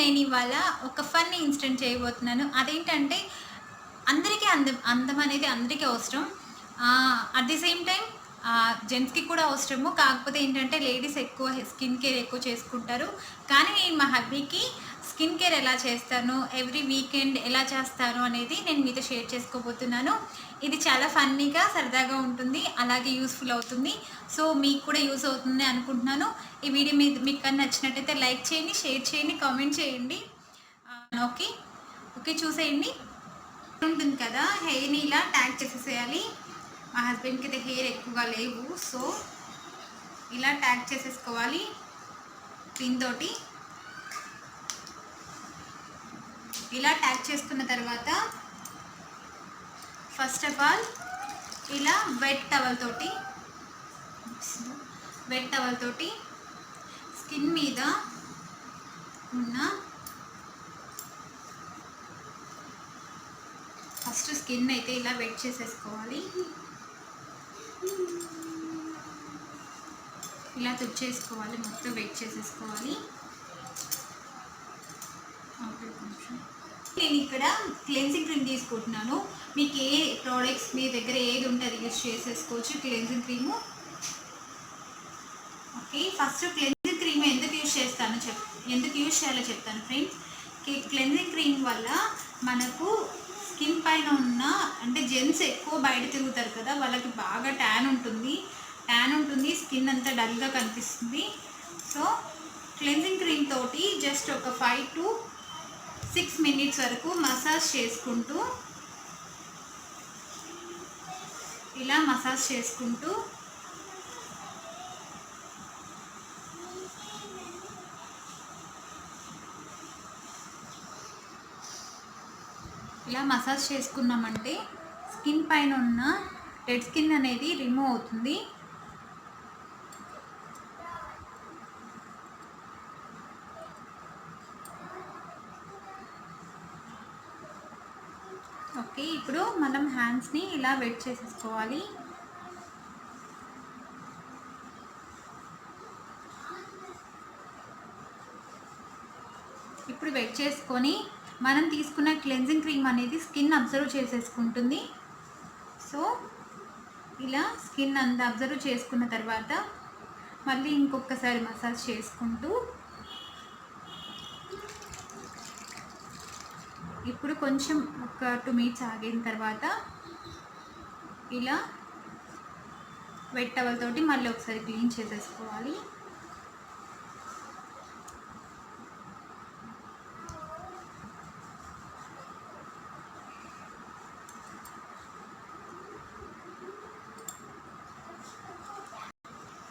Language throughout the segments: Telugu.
నేను ఇవాళ ఒక ఫన్ని ఇన్సిడెంట్ చేయబోతున్నాను. అదేంటంటే అందరికీ అందం అందం అనేది అందరికీ అవసరం. అట్ ది సేమ్ టైం జెంట్స్కి కూడా అవసరము. కాకపోతే ఏంటంటే లేడీస్ ఎక్కువ స్కిన్ కేర్ ఎక్కువ చేసుకుంటారు. కానీ నేను మా హబ్బీకి స్కిన్ కేర్ ఎలా చేస్తాను ఎవ్రీ వీకెండ్ ఎలా చేస్తాను అనేది నేను మీతో షేర్ చేసుకోబోతున్నాను. ఇది చాలా ఫన్నీగా సరదాగా ఉంటుంది అలాగే యూస్ఫుల్ అవుతుంది. సో మీకు కూడా యూస్ అవుతుంది అనుకుంటున్నాను. ఈ వీడియో మీ మీకు కానీ నచ్చినట్టయితే లైక్ చేయండి షేర్ చేయండి కామెంట్ చేయండి. ఓకే? ఓకే చూసేయండి. ఉంటుంది కదా హెయిర్ని ఇలా ట్యాగ్ చేసేసేయాలి. మా హస్బెండ్కి అయితే హెయిర్ ఎక్కువగా లేవు సో ఇలా ట్యాగ్ చేసేసుకోవాలి పిన్ తోటి ఇలా ట్యాగ్ చేసుకున్న తర్వాత ఫస్ట్ ఆఫ్ ఆల్ ఇలా వెట్ టవల్ తోటి వెట్ టవల్ తోటి స్కిన్ మీద ఉన్న ఫస్ట్ స్కిన్ అయితే ఇలా వెట్ చేసేసుకోవాలి. ఇలా తుచ్చేసుకోవాలి మొత్తం వెయిట్ చేసేసుకోవాలి. ఓకే, కొంచెం నేను ఇక్కడ క్లెన్సింగ్ క్రీమ్ తీసుకుంటున్నాను. మీకు ఏ ప్రోడక్ట్స్ మీ దగ్గర ఏది ఉంటుంది అది చేసేసుకోవచ్చు cleansing cream okay first cleansing cream ఎందుకు యూజ్ చేస్తాను చెప్ ఎందుకు యూజ్ చేయాలో చెప్తాను ఫ్రెండ్స్ క్లెన్సింగ్ క్రీమ్ వల్ల మనకు స్కిన్ పైన ఉన్న అంటే జెంట్స్ ఎక్కువ బయట తిరుగుతారు కదా వాళ్ళకి బాగా ట్యాన్ ఉంటుంది. ట్యాన్ ఉంటుంది స్కిన్ అంతా డల్గా కనిపిస్తుంది. సో క్లెన్సింగ్ క్రీమ్ తోటి జస్ట్ ఒక ఫైవ్ టు సిక్స్ మినిట్స్ వరకు మసాజ్ చేసుకుంటూ ఇలా మసాజ్ చేసుకుంటూ ఇలా మసాజ్ చేసుకున్నామంటే స్కిన్ పైన ఉన్న డెడ్ స్కిన్ అనేది రిమూవ్ అవుతుంది. ఓకే ఇప్పుడు మనం హ్యాండ్స్ని ఇలా వెట్ చేసేసుకోవాలి. ఇప్పుడు వెట్ చేసుకొని మనం తీసుకున్న క్లెన్జింగ్ క్రీమ్ అనేది స్కిన్ అబ్జర్వ్ చేసేసుకుంటుంది. సో ఇలా స్కిన్ అంతా అబ్జర్వ్ చేసుకున్న తర్వాత మళ్ళీ ఇంకొకసారి మసాజ్ చేసుకుంటూ ఇప్పుడు కొంచెం ఒక టూ మినిట్స్ ఆగిన తర్వాత ఇలా వెట్ టవల్ తోటి మళ్ళీ ఒకసారి క్లీన్ చేసేసుకోవాలి.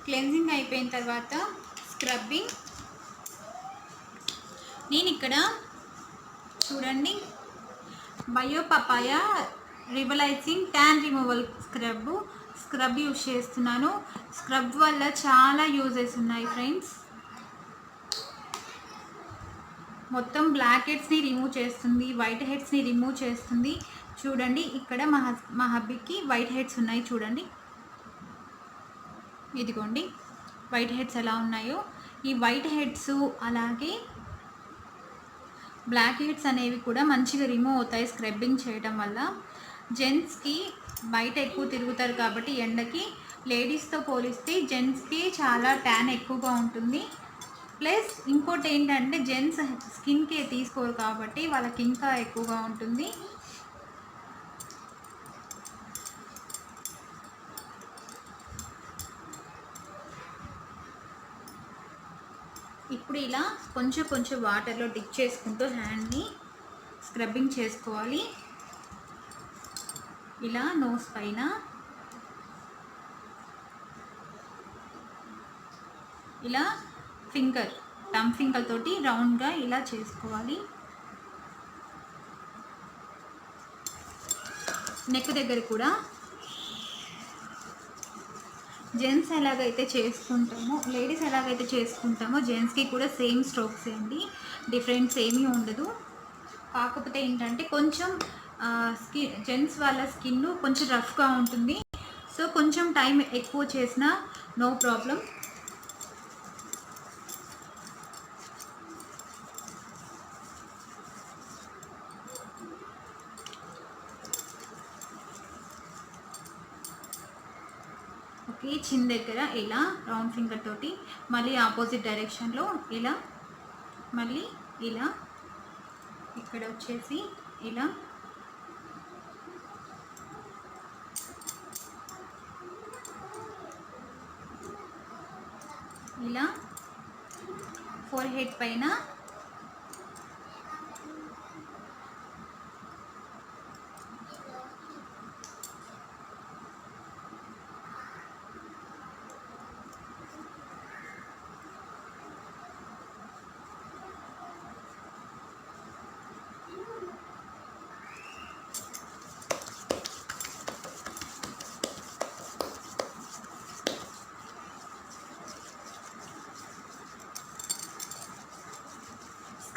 క్లెన్జింగ్ అయిపోయిన తర్వాత స్క్రబ్బింగ్. నేను ఇక్కడ చూడండి. Bio papaya revitalising tan removal scrub. Scrub use చేస్తున్నాను. స్క్రబ్ వల్ల చాలా యూజెస్ ఉన్నాయి ఫ్రెండ్స్. మొత్తం బ్లాక్ హెడ్స్ని రిమూవ్ చేస్తుంది. వైట్ హెడ్స్ని రిమూవ్ చేస్తుంది. చూడండి ఇక్కడ మా మా హబ్బీకి వైట్ హెడ్స్ ఉన్నాయి చూడండి. ఇదిగోండి వైట్ హెడ్స్ ఎలా ఉన్నాయో. ఈ వైట్ హెడ్స్ అలాగే బ్లాక్ హెడ్స్ అనేవి కూడా మంచిగా రిమూవ్ అవుతాయి స్క్రబ్బింగ్ చేయడం వల్ల. జెంట్స్కి బయట ఎక్కువ తిరుగుతారు కాబట్టి ఎండకి లేడీస్తో పోలిస్తే జెంట్స్కి చాలా ట్యాన్ ఎక్కువగా ఉంటుంది. ప్లస్ ఇంకోటి ఏంటంటే జెంట్స్ స్కిన్ కేర్ తీసుకోరు కాబట్టి వాళ్ళకి ఇంకా ఎక్కువగా ఉంటుంది. ఇప్పుడు ఇలా కొంచెం కొంచెం వాటర్లో డిప్ చేసుకుంటూ హ్యాండ్ని స్క్రబ్బింగ్ చేసుకోవాలి. ఇలా నోస్ పైన. ఇలా ఫింగర్ టమ్ ఫింగర్ తోటి రౌండ్గా ఇలా చేసుకోవాలి. నెక్ దగ్గర కూడా జెంట్స్ ఎలాగైతే చేసుకుంటామో లేడీస్ ఎలాగైతే చేసుకుంటామో జెంట్స్కి కూడా సేమ్ స్ట్రోక్స్ అండి. డిఫరెన్స్ ఏమీ ఉండదు. కాకపోతే ఏంటంటే కొంచెం స్కిన్ జెంట్స్ వాళ్ళ స్కిన్ కొంచెం రఫ్గా ఉంటుంది. సో కొంచెం టైం ఎక్కువ చేసినా నో ప్రాబ్లం ఓకే చిన్ దగ్గర ఇలా రౌండ్ ఫింగర్ తోటి మళ్ళీ ఆపోజిట్ డైరెక్షన్లో ఇలా మళ్ళీ ఇలా ఇక్కడ వచ్చేసి ఇలా ఇలా ఫోర్ హెడ్ పైన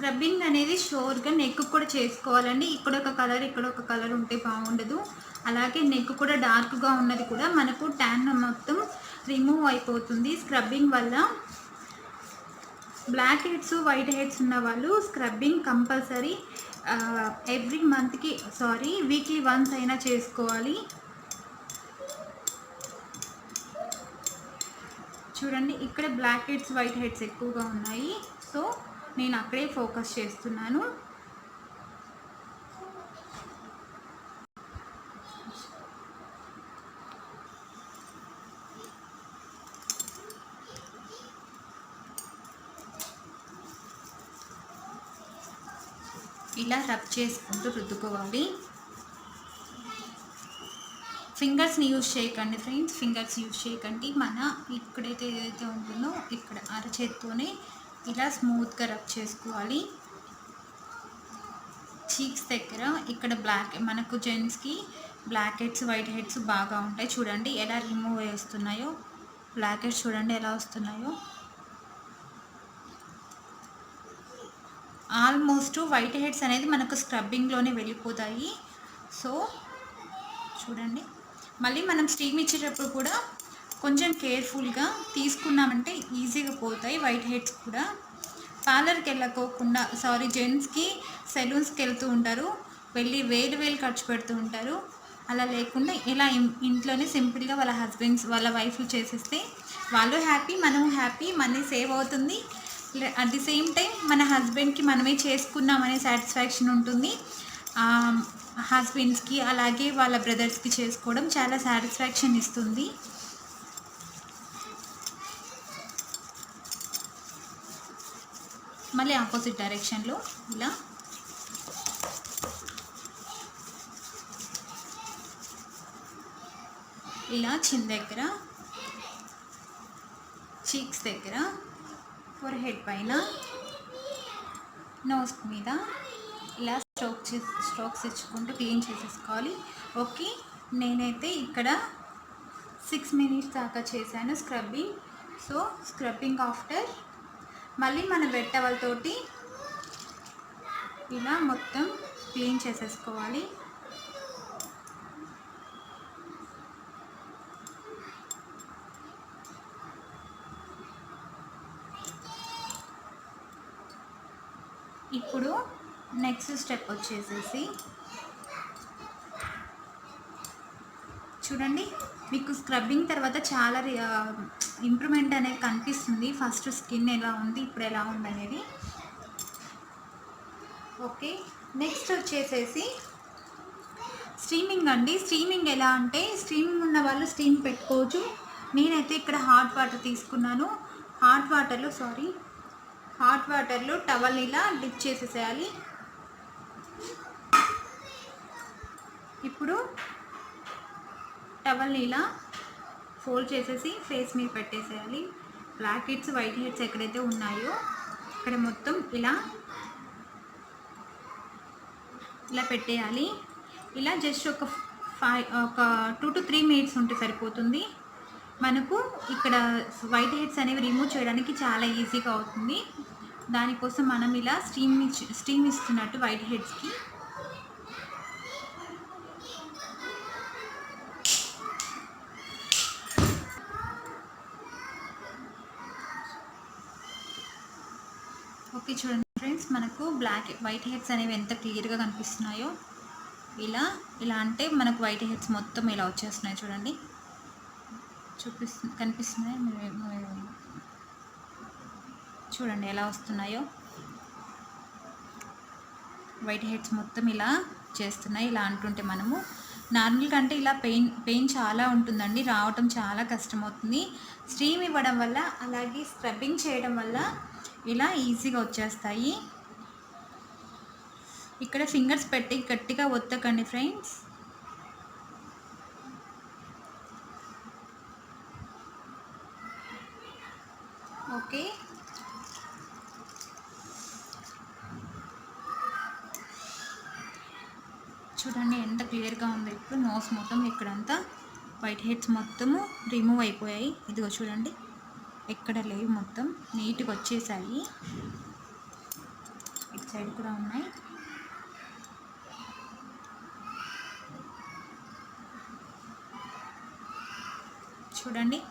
స్క్రబ్బింగ్ అనేది షోర్గా నెక్ కూడా చేసుకోవాలండి. ఇక్కడ ఒక కలర్ ఇక్కడ ఒక కలర్ ఉంటే బాగుండదు. అలాగే నెక్ కూడా డార్క్గా ఉన్నది కూడా మనకు ట్యాన్ మొత్తం రిమూవ్ అయిపోతుంది. స్క్రబ్బింగ్ వల్ల బ్లాక్ హెడ్స్ వైట్ హెడ్స్ ఉన్న వాళ్ళు స్క్రబ్బింగ్ కంపల్సరీ ఎవ్రీ మంత్కి సారీ వీక్లీ వన్స్ అయినా చేసుకోవాలి. చూడండి ఇక్కడ బ్లాక్ హెడ్స్ వైట్ హెడ్స్ ఎక్కువగా ఉన్నాయి. సో నేను అక్కడే ఫోకస్ చేస్తున్నాను. ఇలా రబ్ చేసుకుంటూ రుద్దుకోవాలి. ఫింగర్స్ని యూజ్ చేయకండి ఫ్రెండ్స్ ఫింగర్స్ యూజ్ చేయకండి. మన ఇక్కడైతే ఏదైతే ఉంటుందో ఇక్కడ అరచేత్తోనే ఇలా స్మూత్గా రబ్ చేసుకోవాలి. చీక్స్ దగ్గర ఇక్కడ బ్లాక్ మనకు జెంట్స్కి బ్లాక్ హెడ్స్ వైట్ హెడ్స్ బాగా ఉంటాయి. చూడండి ఎలా రిమూవ్ చేస్తున్నాయో బ్లాక్ హెడ్స్ చూడండి ఎలా వస్తున్నాయో. ఆల్మోస్ట్ వైట్ హెడ్స్ అనేది మనకు స్క్రబ్బింగ్లోనే వెళ్ళిపోతాయి. సో చూడండి. మళ్ళీ మనం స్టీమ్ ఇచ్చేటప్పుడు కూడా కొంచెం కేర్ఫుల్గా తీసుకున్నామంటే ఈజీగా పోతాయి. వైట్ హెడ్స్ కూడా. పార్లర్కి వెళ్ళకోకుండా సారీ జెంట్స్కి సెలూన్స్కి వెళ్తూ ఉంటారు. వెళ్ళి వేలు వేలు ఖర్చు పెడుతూ ఉంటారు. అలా లేకుండా ఇలా ఇంట్లోనే సింపుల్గా వాళ్ళ హస్బెండ్స్ వాళ్ళ వైఫ్లు చేసేస్తే వాళ్ళు హ్యాపీ మనం హ్యాపీ మనీ సేవ్ అవుతుంది. అట్ ది సేమ్ టైం మన హస్బెండ్కి మనమే చేసుకున్నామనే సాటిస్ఫాక్షన్ ఉంటుంది. హస్బెండ్స్కి అలాగే వాళ్ళ బ్రదర్స్కి చేసుకోవడం చాలా సాటిస్ఫాక్షన్ ఇస్తుంది. మళ్ళీ ఆపోజిట్ డైరెక్షన్లో ఇలా. ఇలా చిన్ దగ్గర చీక్స్ దగ్గర ఫోర్ హెడ్ పైన నోస్ మీద ఇలా స్ట్రోక్ చేసి స్ట్రోక్స్ ఇచ్చుకుంటూ క్లీన్ చేసేసుకోవాలి. ఓకే నేనైతే ఇక్కడ సిక్స్ మినిట్స్ దాకా చేశాను స్క్రబ్బింగ్ సో స్క్రబ్బింగ్ ఆఫ్టర్ మళ్ళీ మన వెట్టవలతోటి ఇలా మొత్తం క్లీన్ చేసేసుకోవాలి. ఇప్పుడు నెక్స్ట్ స్టెప్ వచ్చేసేసి చూడండి మీకు స్క్రబ్బింగ్ తర్వాత చాలా ఇంప్రూవ్మెంట్ అనేది కనిపిస్తుంది. ఫస్ట్ స్కిన్ ఎలా ఉంది ఇప్పుడు ఎలా ఉంది అనేది. ఓకే. నెక్స్ట్ వచ్చేసేసి స్ట్రీమింగ్ అండి. స్ట్రీమింగ్ ఎలా అంటే స్ట్రీమింగ్ ఉన్న వాళ్ళు స్టీమ్ పెట్టుకోవచ్చు. నేనైతే ఇక్కడ హాట్ వాటర్ తీసుకున్నాను. హాట్ వాటర్లో సారీ హాట్ వాటర్లో టవల్ ఇలా డిప్ చేసేసేయాలి. ఇప్పుడు టవల్ ఇలా ఫోల్డ్ చేసేసి ఫేస్ మీద పెట్టేసేయాలి. బ్లాక్ హెడ్స్ వైట్ హెడ్స్ ఎక్కడైతే ఉన్నాయో అక్కడ మొత్తం ఇలా ఇలా పెట్టేయాలి. ఇలా జస్ట్ ఒక ఫైవ్ ఒక టూ టు త్రీ మినిట్స్ ఉంటే సరిపోతుంది. మనకు ఇక్కడ వైట్ హెడ్స్ అనేవి రిమూవ్ చేయడానికి చాలా ఈజీగా అవుతుంది. దానికోసం మనం ఇలా స్టీమ్ ఇచ్చి స్టీమ్ ఇస్తున్నట్టు వైట్ హెడ్స్కి ఈ చూడండి ఫ్రెండ్స్ మనకు బ్లాక్ వైట్ హెడ్స్ అనేవి ఎంత క్లియర్గా కనిపిస్తున్నాయో ఇలా ఇలా అంటే మనకు వైట్ హెడ్స్ మొత్తం ఇలా వచ్చేస్తున్నాయి చూడండి. చూపిస్తు కనిపిస్తున్నాయి? చూడండి ఎలా వస్తున్నాయో. వైట్ హెడ్స్ మొత్తం ఇలా చేస్తున్నాయి ఇలా అంటుంటే మనము. నార్మల్గా అంటే ఇలా పెయిన్ పెయిన్ చాలా ఉంటుందండి రావటం చాలా కష్టమవుతుంది. స్టీమ్ ఇవ్వడం వల్ల అలాగే స్క్రబ్బింగ్ చేయడం వల్ల ఇలా ఈజీగా వచ్చేస్తాయి. ఇక్కడ ఫింగర్స్ పెట్టి గట్టిగా ఒత్తకండి ఫ్రెండ్స్. ఓకే. చూడండి ఎంత క్లియర్గా ఉందో. ఇప్పుడు నోస్ మొత్తం ఇక్కడంతా వైట్ హెడ్స్ మొత్తము రిమూవ్ అయిపోయాయి. ఇదిగో చూడండి. ఎక్కడ లేవు మొత్తం. నీట్గా వచ్చేసాయి. ఇటు సైడ్ కూడా ఉన్నాయి. చూడండి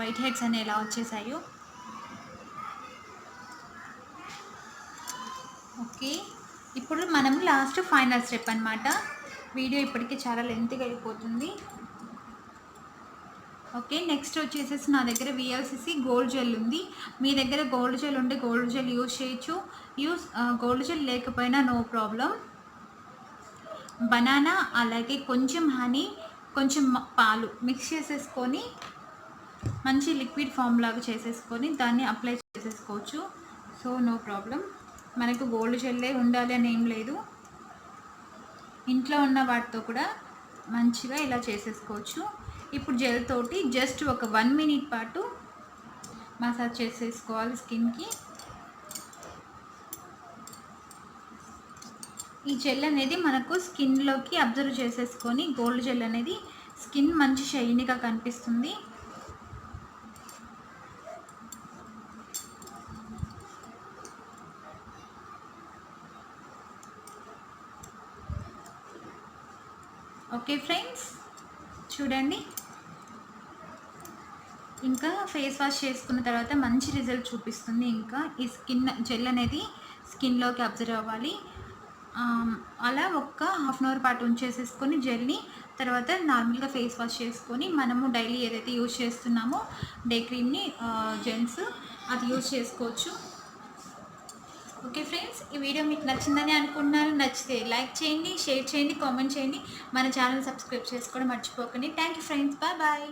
వైట్ హెడ్స్ అని ఎలా వచ్చేసాయో. ఓకే. ఇప్పుడు మనం లాస్ట్ ఫైనల్ స్టెప్ అనమాట వీడియో ఇప్పటికీ చాలా లెంత్గా అయిపోతుంది. ఓకే నెక్స్ట్ వచ్చేసేసి నా దగ్గర విఎల్సిసి గోల్డ్ జెల్ ఉంది. మీ దగ్గర గోల్డ్ జెల్ ఉంటే గోల్డ్ జెల్ యూజ్ చేయొచ్చు. యూస్ గోల్డ్ జెల్ లేకపోయినా నో ప్రాబ్లం బనానా అలాగే కొంచెం హనీ కొంచెం పాలు మిక్స్ చేసేసుకొని మంచి లిక్విడ్ ఫామ్ లాగా చేసేసుకొని దాన్ని అప్లై చేసేసుకోవచ్చు. సో నో ప్రాబ్లం మనకు గోల్డ్ జెల్లే ఉండాలి అని ఏం లేదు. ఇంట్లో ఉన్న వాటితో కూడా మంచిగా ఇలా చేసేసుకోవచ్చు. ఇప్పుడు జెల్ తోటి జస్ట్ ఒక వన్ మినిట్ పాటు మసాజ్ చేసేసుకోవాలి స్కిన్కి. ఈ జెల్ అనేది మనకు స్కిన్లోకి అబ్జర్వ్ చేసేసుకొని గోల్డ్ జెల్ అనేది స్కిన్ మంచి షైనీగా కనిపిస్తుంది. ఓకే ఫ్రెండ్స్ చూడండి. ఇంకా ఫేస్ వాష్ చేసుకున్న తర్వాత మంచి రిజల్ట్ చూపిస్తుంది. ఇంకా ఈ స్కిన్ జెల్ అనేది స్కిన్లోకి అబ్జర్వ్ అవ్వాలి. అలా ఒక్క హాఫ్ అన్ అవర్ పాటు ఉంచేసేసుకొని జెల్ని తర్వాత నార్మల్గా ఫేస్ వాష్ చేసుకొని మనము డైలీ ఏదైతే యూజ్ చేస్తున్నామో డే క్రీమ్ని జెంట్స్ అది యూజ్ చేసుకోవచ్చు. ఓకే ఫ్రెండ్స్ ఈ వీడియో మీకు నచ్చిందని అనుకుంటున్నాను. నచ్చితే లైక్ చేయండి షేర్ చేయండి కామెంట్ చేయండి. మన ఛానల్ సబ్స్క్రైబ్ చేసుకోవడం మర్చిపోకండి. Thank you friends. Bye bye.